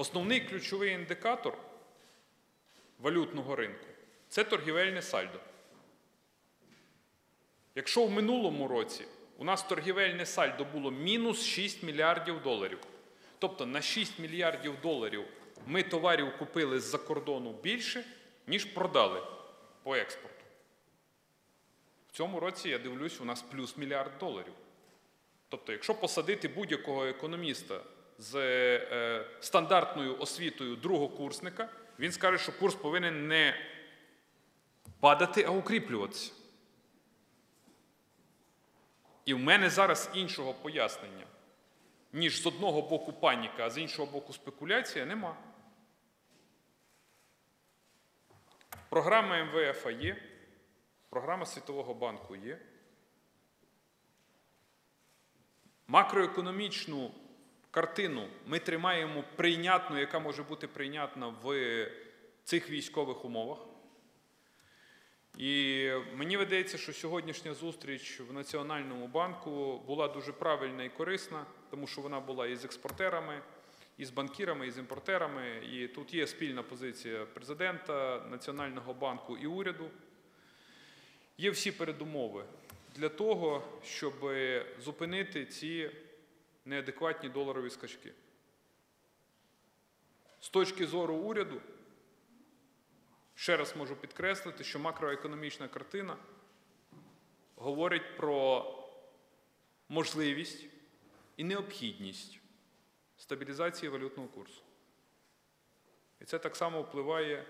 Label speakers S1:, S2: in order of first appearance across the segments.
S1: Основний ключовий індикатор валютного ринку це торгівельне сальдо. Якщо в минулому році у нас торгівельне сальдо було мінус 6 мільярдів доларів, тобто на 6 мільярдів доларів ми товарів купили з-за кордону більше, ніж продали по експорту. В цьому році я дивлюсь, у нас плюс мільярд доларів. Тобто, якщо посадити будь-якого економіста з е, стандартною освітою другокурсника, він скаже, що курс повинен не падати, а укріплюватися. І в мене зараз іншого пояснення, ніж з одного боку паніка, а з іншого боку спекуляція, нема. Програма МВФ є, програма Світового банку є. Макроекономічну картину ми тримаємо прийнятну, яка може бути прийнятна в цих військових умовах. І мені видається, що сьогоднішня зустріч в Національному банку була дуже правильна і корисна, тому що вона була і з експортерами, і з банкірами, і з імпортерами. І тут є спільна позиція президента, Національного банку і уряду. Є всі передумови для того, щоб зупинити ці неадекватні доларові скачки. З точки зору уряду, ще раз можу підкреслити, що макроекономічна картина говорить про можливість і необхідність стабілізації валютного курсу. І це так само впливає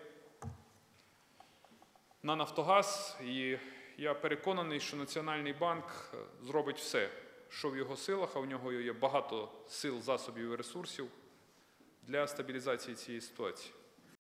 S1: на Нафтогаз, і я переконаний, що Національний банк зробить все, що в його силах, а в нього є багато сил, засобів і ресурсів для стабілізації цієї ситуації.